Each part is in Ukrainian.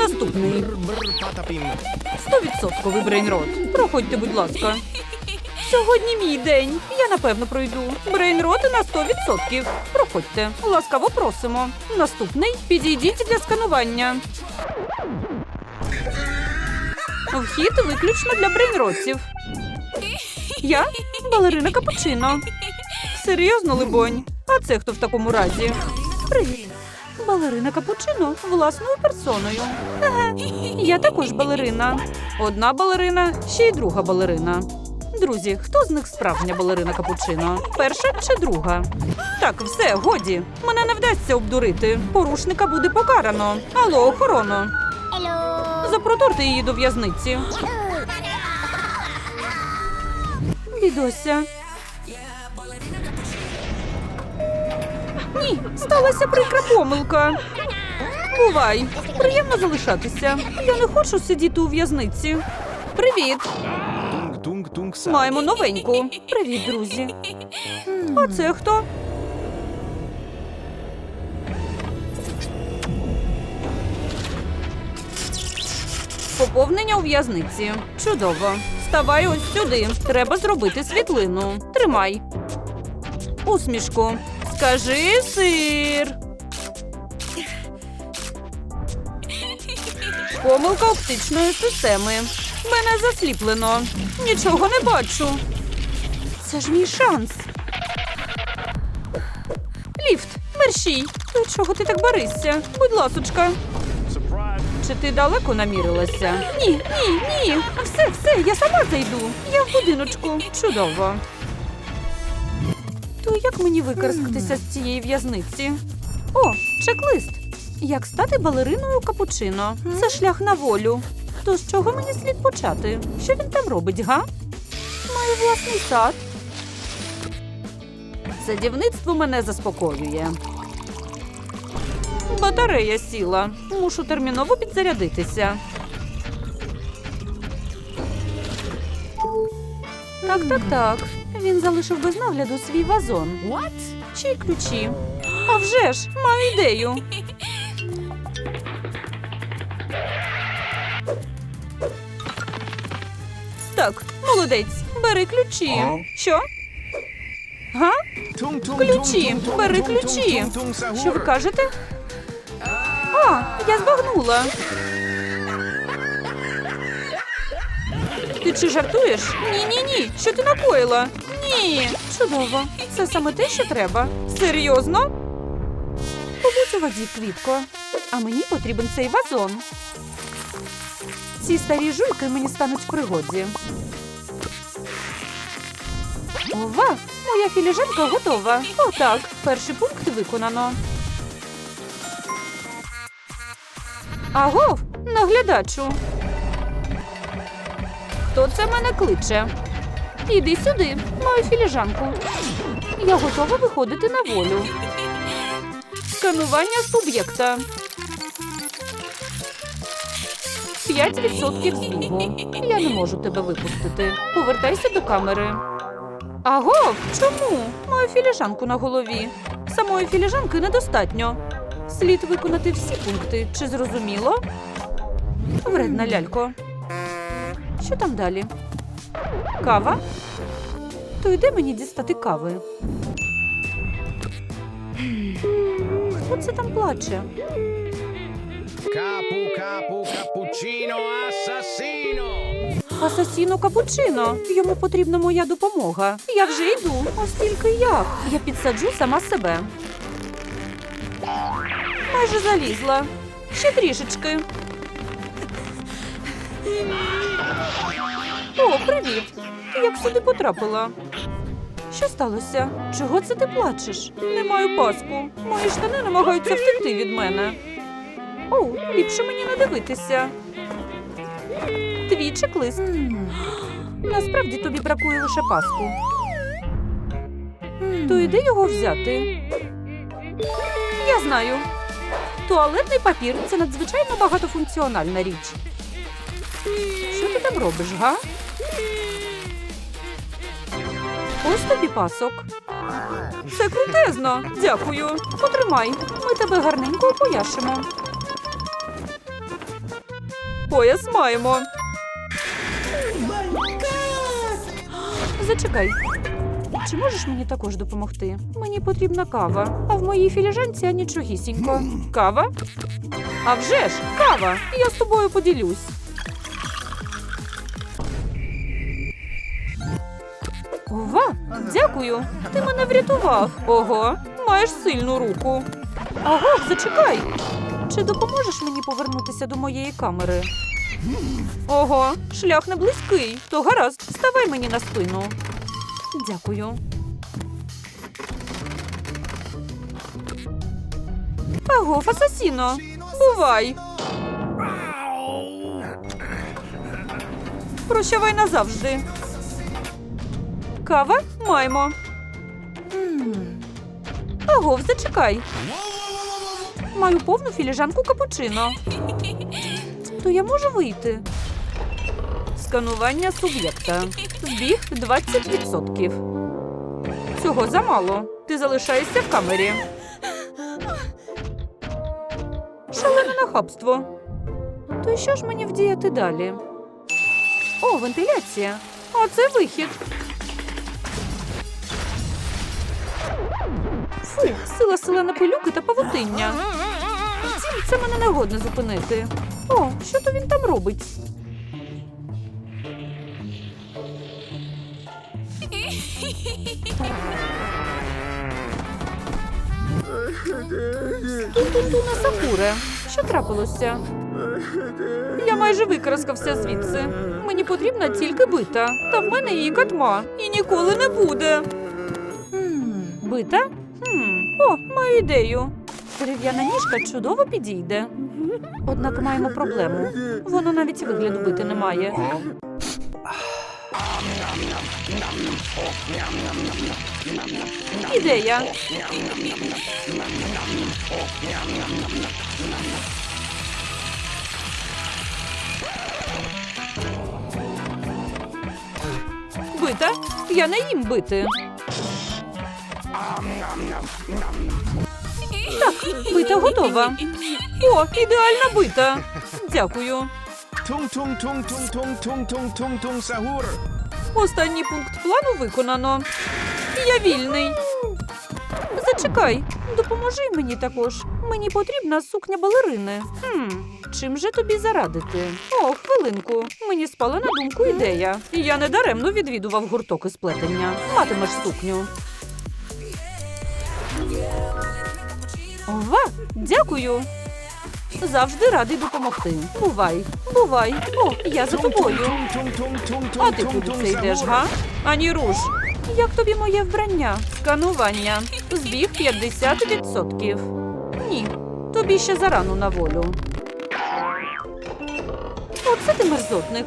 Наступний. Стовідсотковий брейнрот. Проходьте, будь ласка. Сьогодні мій день. Я напевно пройду. Брейнроти на 100%. Проходьте. Ласкаво просимо. Наступний. Підійдіть для сканування. Вхід виключно для брейнротів. Я балерина Капучино. Серйозно, либонь. А це хто в такому разі? Привіт. Балерина Капучино власною персоною. Ага. Я також балерина. Одна балерина, ще й друга балерина. Друзі, хто з них справжня балерина Капучино? Перша чи друга? Так, все, годі. Мене не вдасться обдурити. Порушника буде покарано. Алло, охорона. Запроторте її до в'язниці. Бідося. Ні, сталася прикра помилка. Бувай, приємно залишатися. Я не хочу сидіти у в'язниці. Привіт, маємо новеньку. Привіт, друзі. А це хто? Поповнення у в'язниці. Чудово. Ставай ось сюди. Треба зробити світлину. Тримай. Усмішку. Скажи сир. Помилка оптичної системи. Мене засліплено. Нічого не бачу. Це ж мій шанс. Ліфт, мерщій. До чого ти так баришся? Будь ласочка. Чи ти далеко намірилася? Ні, ні, ні. Все, все, я сама зайду. Я в будиночку. Чудово. То як мені викарскатися з цієї в'язниці? О, чек-лист. Як стати балериною капучино? Це шлях на волю. То з чого мені слід почати? Що він там робить, га? Має власний сад. Садівництво мене заспокоює. Батарея сіла. Мушу терміново підзарядитися. Так, так, так. Він залишив без нагляду свій вазон. What? Чи ключі? А вже ж, маю ідею. Так, молодець, бери ключі. Що? Га? Ключі, бери ключі. Що ви кажете? А, я збагнула. Ти чи жартуєш? Ні, ні, ні. Що ти накоїла? Ні. Чудово. Це саме те, що треба. Серйозно? Побудь у воді, квітко. А мені потрібен цей вазон. Ці старі жуйки мені стануть в пригоді. Ова, моя філіжанка готова. Отак, перший пункт виконано. Агов, наглядачу. Хто це мене кличе? Іди сюди, мою філіжанку. Я готова виходити на волю. Сканування суб'єкта. 5% збігу. Я не можу тебе випустити. Повертайся до камери. Агов, чому? Маю філіжанку на голові. Самої філіжанки недостатньо. Слід виконати всі пункти. Чи зрозуміло? Вредна лялько. Що там далі? Кава? То йде мені дістати кави. Хто це там плаче? Capu, capu, cappuccino, assassino. Асасіно капучино. Йому потрібна моя допомога. Я вже йду. Ось тільки як. Я підсаджу сама себе. Майже залізла. Ще трішечки. О, привіт. Ти як сюди потрапила? Що сталося? Чого це ти плачеш? Не маю паску. Мої штани намагаються втекти від мене. О, ліпше мені не дивитися. Твій чек-лист. Насправді тобі бракує лише паску. То йди його взяти. Я знаю. Туалетний папір це надзвичайно багатофункціональна річ. Що ти там робиш, га? Ось тобі пасок. Це крутезно. Дякую. Потримай. Ми тебе гарненько опояшимо. Пояс маємо. Зачекай. Чи можеш мені також допомогти? Мені потрібна кава, а в моїй філіжанці нічогісінько. Кава? А вже ж, кава! Я з тобою поділюсь. Ова, дякую. Ти мене врятував. Ого, маєш сильну руку. Аго, зачекай. Чи допоможеш мені повернутися до моєї камери? Ого, шлях не близький. То гаразд, ставай мені на спину. Дякую. Аго, асасіно, бувай. Прощавай назавжди. Кава маємо. Агов, зачекай. Маю повну філіжанку капучино. То я можу вийти. Сканування суб'єкта. Збіг 20%. Цього замало. Ти залишаєшся в камері. Шалене нахабство. То що ж мені вдіяти далі? О, вентиляція. А це вихід. Фу, сила селена пилюки та павутиння. Втім, це мене не годно зупинити. О, що то він там робить? Тун-тун-туна Сакуре. Що трапилося? Я майже викраскався звідси. Мені потрібна тільки бита. Та в мене її катма. І ніколи не буде. Бита? Ідею. Дерев'яна ніжка чудово підійде. Однак маємо проблему. Воно навіть вигляду бити не має. Ідея. Бита? Я не їм бити. Так, бита готова. О, ідеальна бита. Дякую. Tung sahur. Останній пункт плану виконано. Я вільний. Зачекай, допоможи мені також. Мені потрібна сукня балерини. Хм, чим же тобі зарадити? О, хвилинку. Мені спала на думку ідея. Я недаремно відвідував гурток із плетення. Матимеш сукню. Ова, дякую. Завжди радий допомогти. Бувай, бувай. О, я за тобою. А ти куди це йдеш, га? Ані руш. Як тобі моє вбрання? Сканування. Збіг 50%. Ні, тобі ще зарано на волю. Оце ти мерзотник.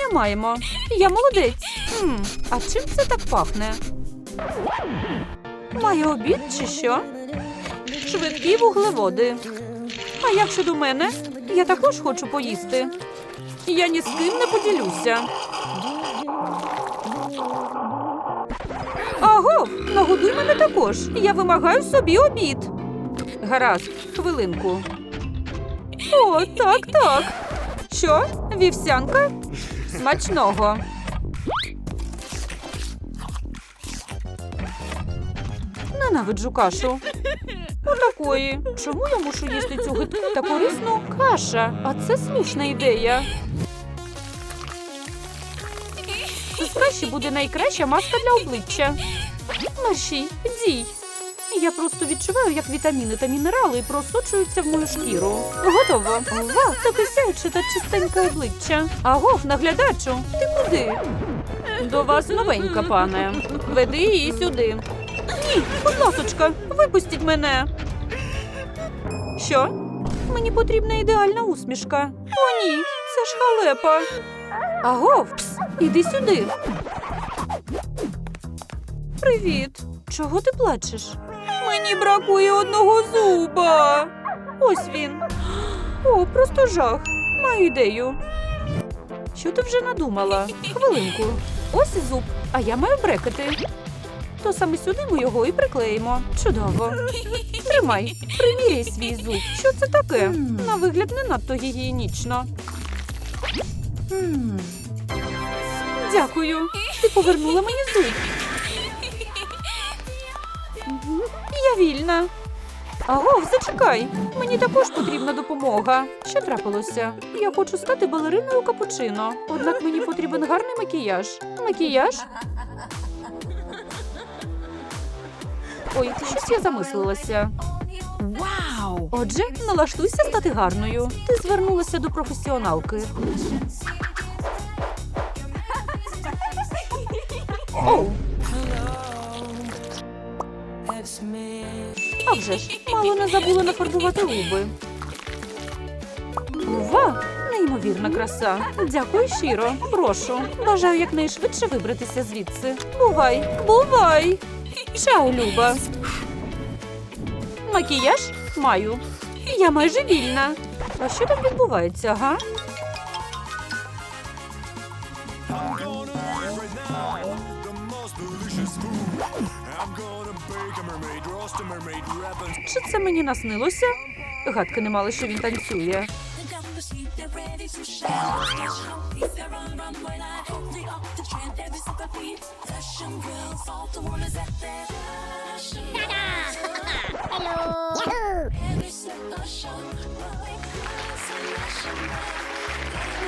Сукня маємо. Я молодець. Хм, а чим це так пахне? Має обід чи що? Швидкі вуглеводи. А як щодо мене? Я також хочу поїсти. Я ні з ким не поділюся. Аго, нагодуй мене також. Я вимагаю собі обід. Гаразд, хвилинку. О, так, так. Що? Вівсянка? Смачного. Ненавиджу кашу. Отакої. Чому я мушу їсти цю гидку та корисну каша? А це слушна ідея. З каші буде найкраща маска для обличчя. Мерші, дій. Я просто відчуваю, як вітаміни та мінерали просочуються в мою шкіру. Готово. Ова, таке сяюче та чистеньке обличчя. Агов, наглядачу, ти куди? До вас новенька, пане. Веди її сюди. Ні, будь ласочка, випустіть мене. Що? Мені потрібна ідеальна усмішка. О, ні, це ж халепа. Агов, пс, іди сюди. Привіт. Чого ти плачеш? Мені бракує одного зуба. Ось він. О, просто жах. Маю ідею. Що ти вже надумала? Хвилинку. Ось і зуб, а я маю брекети. то саме сюди ми його і приклеїмо. Чудово. Тримай, приміряй свій зуб. Що це таке? На вигляд не надто гігієнічно. Дякую. Ти повернула мені зуб. Я вільна. Аго, зачекай. Мені також потрібна допомога. Що трапилося? Я хочу стати балериною капучино. Однак мені потрібен гарний макіяж. Макіяж? Ой, щось я замислилася. Вау! Отже, налаштуйся стати гарною. Ти звернулася до професіоналки. Оу, ж, мало не забула нафарбувати губи. Ова! Неймовірна краса. Дякую щиро. Прошу. Бажаю якнайшвидше вибратися звідси. Бувай, бувай. Чао, Люба. Макіяж маю. Я майже вільна. А що там відбувається, га? I'm gonna Чи це мені наснилося? Гадки не мали, що він танцює.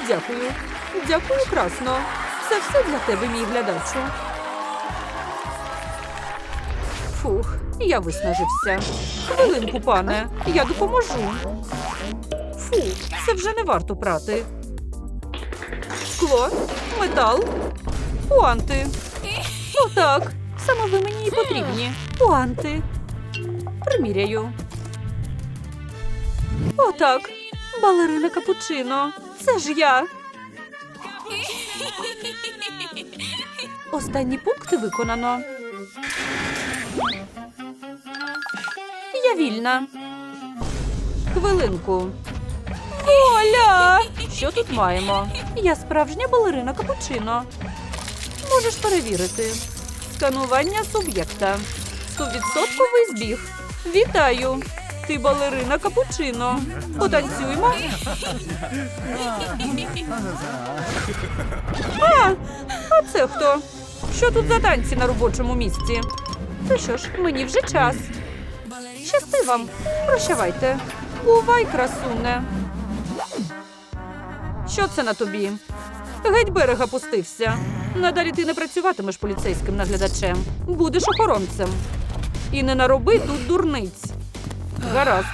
Дякую. Дякую, красно. Це все для тебе, мій глядачу. Фух, я виснажився. Хвилинку, пане, я допоможу. Фу, це вже не варто прати. Скло, метал, пуанти. Отак. Саме ви мені і потрібні. Пуанти. Приміряю. Отак. Балерина капучино. Це ж я. Останні пункти виконано. Я вільна. Хвилинку. Оля! Що тут маємо? Я справжня балерина капучино. Можеш перевірити. Сканування суб'єкта. Стовідсотковий збіг. Вітаю! Ти балерина капучино. Потанцюймо. А, а це хто? Що тут за танці на робочому місці? Ну що ж, мені вже час. Щасти вам. Прощавайте. Бувай, красуне. Що це на тобі? Геть берега пустився. Надалі ти не працюватимеш поліцейським наглядачем. Будеш охоронцем. І не нароби тут дурниць. Гаразд.